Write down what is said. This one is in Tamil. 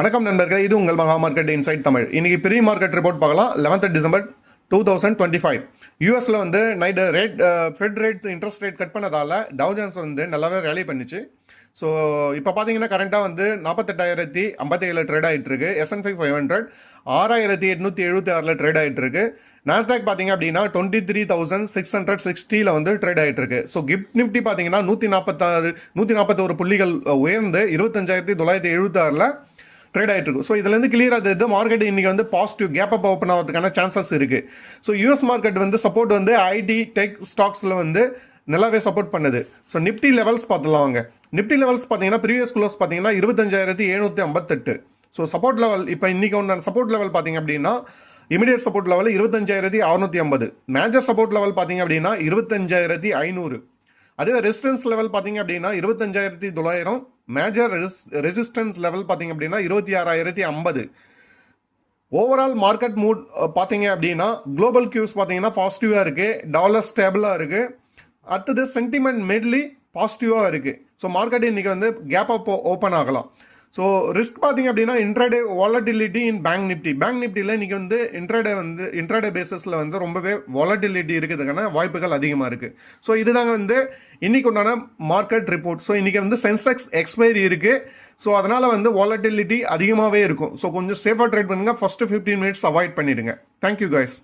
வணக்கம் நண்பர்களே இது உங்கள் மகா மார்க்கெட் இன்சைட் தமிழ் இன்னைக்கு பெரிய மார்க்கெட் ரிப்போர்ட் பார்க்கலாம். Eleventh December two thousand twenty five யூஎஸில் வந்து night rate Fed rate interest rate cut பண்ணதால Dow Jones வந்து நல்லாவே ரேலி பண்ணிச்சு. ஸோ இப்போ பார்த்தீங்கன்னா கரண்ட்டாக வந்து நாற்பத்தெட்டாயிரத்தி ஐம்பத்தேழு ட்ரேட் ஆகிட்டு இருக்கு எஸ்என் ஃபைவ் ஹண்ட்ரட் ஆறாயிரத்தி எட்நூற்றி எழுபத்தி ஆறில் ட்ரேட் ஆகிட்டு இருக்கு நாஸ்டாக் பார்த்தீங்க அப்படின்னா twenty three thousand six hundred சிக்ஸ்டியில் வந்து ட்ரேட் ஆகிட்டு இருக்கு ஸோ கிஃப்ட் நிஃப்டி பார்த்தீங்கன்னா நூற்றி நாற்பத்தாறு நூற்றி நாற்பத்தோரு புள்ளிகள் uh, உயர்ந்து இருபத்தஞ்சாயிரத்தி தொள்ளாயிரத்தி எழுபத்தாறில் ட்ரேட் ஆகிட்டு ஸோ இதுலேருந்து கிளியராக ஆகுது மார்க்கெட் இன்னைக்கு வந்து பாசிட்டிவ் கேப் அப் ஓப்பன் ஆகிறதுக்கான சான்சஸ் இருக்குது ஸோ யூஎஸ் மார்க்கெட் வந்து சப்போர்ட் வந்து ஐடி டெக் ஸ்டாக்ஸில் வந்து நல்லாவே சப்போர்ட் பண்ணுது. ஸோ நிப்டி லெவல்ஸ் பார்த்துலாம் வாங்க. நிப்டி லெவல்ஸ் பார்த்தீங்கன்னா ப்ரீவியஸ் குளோஸ் பார்த்தீங்கன்னா இருபத்தஞ்சாயிரத்தி எழுநூற்றி ஐம்பத்தெட்டு. ஸோ சப்போர்ட் லெவல் இப்போ இன்றைக்கி ஒன்று சப்போர்ட் லெவல் பார்த்தீங்க அப்படின்னா இமிடியட் சப்போர்ட் லெவல் இருபத்தஞ்சாயிரத்தி அறுநூத்தி ஐம்பது. மேஜர் சப்போர்ட் லெவல் பார்த்தீங்க அப்படின்னா இருபத்தஞ்சாயிரத்தி ஐநூறு. அதே ரெசிடென்ஸ் லெவல் பார்த்தீங்க அப்படின்னா இருபத்தஞ்சாயிரத்தி தொள்ளாயிரம். மேஜர் ரெசிஸ்டன்ஸ் லெவல் பார்த்தீங்க அப்படின்னா இருபத்தி ஆறாயிரத்தி ஐம்பது. ஓவரால் மார்க்கெட் மூட் பார்த்தீங்க அப்படின்னா குளோபல் கியூஸ் பார்த்தீங்கன்னா பாசிட்டிவாக இருக்குது டாலர் ஸ்டேபிளாக இருக்குது அடுத்தது சென்டிமெண்ட் மெட்லி பாசிட்டிவாக இருக்குது ஸோ மார்க்கெட் இன்னைக்கு வந்து கேப் அப் ஓப்பன் ஆகலாம். ஸோ ரிஸ்க் பார்த்தீங்க அப்படின்னா intraday volatility in bank Nifty bank நிப்டியில் இன்றைக்கி வந்து இன்ட்ராடே வந்து இன்ட்ராடே பேசிஸில் வந்து ரொம்பவே வாலட்டிலிட்டி இருக்கிறதுக்கான வாய்ப்புகள் அதிகமாக இருக்குது ஸோ இதுதாங்க வந்து இன்னைக்கு உண்டான மார்க்கெட் ரிப்போர்ட் ஸோ இன்றைக்கி வந்து சென்செக்ஸ் எக்ஸ்பைரி இருக்குது ஸோ அதனால் வந்து வாலட்டிலிட்டி அதிகமாகவே இருக்கும். ஸோ கொஞ்சம் சேஃபாக ட்ரேட் பண்ணுங்கள் ஃபஸ்ட்டு ஃபிஃப்டீன் மினிட்ஸ் அவாய்ட் பண்ணிடுங்க. Thank you guys